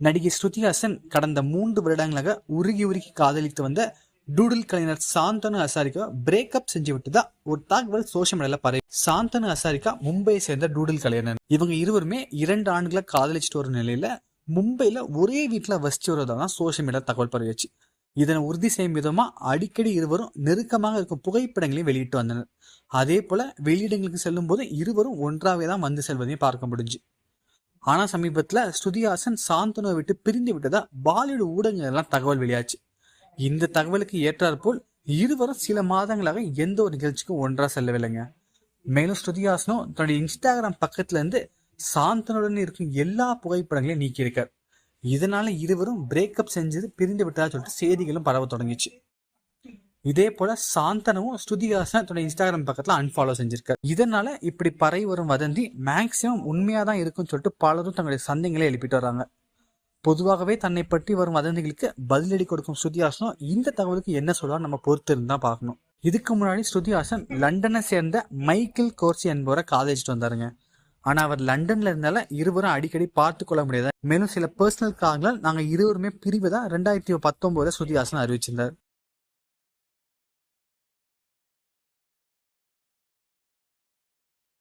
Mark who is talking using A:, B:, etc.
A: நடிகை ஸ்ருதிஹாசன் கடந்த மூன்று வருடங்களாக உருகி உருகி காதலித்து வந்த டூடில் கலைஞர் சாந்தனு ஹசாரிகா பிரேக்கப் செஞ்சு விட்டதா ஒரு தகவல் சோஷியல் மீடியால பரவி. சாந்தனு ஹசாரிகா மும்பையை சேர்ந்த டூடில் கலைஞர் இவங்க இருவருமே இரண்டு ஆண்டுகளை காதலிச்சுட்டு வரும் நிலையில மும்பையில ஒரே வீட்டுல வசிச்சு வரதான் சோஷியல் மீடியா தகவல் பரவிச்சு இதனை உறுதி செய்யும் விதமா அடிக்கடி இருவரும் நெருக்கமாக இருக்கும் புகைப்படங்களையும் வெளியிட்டு வந்தனர். அதே போல வெளியிடங்களுக்கு செல்லும் போது இருவரும் ஒன்றாவே தான் வந்து செல்வதையும் பார்க்க முடிஞ்சு. ஆனா சமீபத்துல ஸ்ருதிஹாசன் சாந்தனுவை விட்டு பிரிந்து விட்டதா பாலிவுட் ஊடகங்கள் எல்லாம் தகவல் வெளியாச்சு. இந்த தகவலுக்கு ஏற்றாற்போல் இருவரும் சில மாதங்களாக எந்த ஒரு நிகழ்ச்சிக்கும் ஒன்றா செல்லவில்லைங்க. மேலும் ஸ்ருதிஹாசனும் தன்னுடைய இன்ஸ்டாகிராம் பக்கத்துல இருந்து சாந்தனுடன் இருக்கும் எல்லா புகைப்படங்களையும் நீக்கியிருக்கார். இதனால இருவரும் பிரேக்கப் செஞ்சது பிரிந்து விட்டதா சொல்லிட்டு செய்திகளும் பரவ தொடங்கிச்சு. இதே போல சாந்தனவும் ஸ்ருதிஹாசன் தன்னுடைய இன்ஸ்டாகிராம் பக்கத்துல அன்ஃபாலோ செஞ்சிருக்காரு. இதனால இப்படி பறை வரும் வதந்தி மேக்சிமம் உண்மையா தான் இருக்கும்னு சொல்லிட்டு பலரும் தங்களுடைய சந்தேகங்களை எழுப்பிட்டு வராங்க பொதுவாகவே தன்னை பற்றி வரும் வதந்திகளுக்கு பதிலடி கொடுக்கும் ஸ்ருதிஹாசனும் இந்த தகவலுக்கு என்ன சொல்லுவா நம்ம பொறுத்து இருந்தா பார்க்கணும். இதுக்கு முன்னாடி ஸ்ருதிஹாசன் லண்டனை சேர்ந்த மைக்கேல் கோர்சி என்பவரை காதலிச்சுட்டு வந்தாருங்க. ஆனா அவர் லண்டன்ல இருந்தால இருவரும் அடிக்கடி பார்த்து கொள்ள முடியாது மேலும் சில பர்சனல் காரணங்களால் நாங்க இருவருமே பிரிவதா ரெண்டாயிரத்தி பத்தொன்பதுல ஸ்ருதிஹாசன் அறிவிச்சிருந்தார்.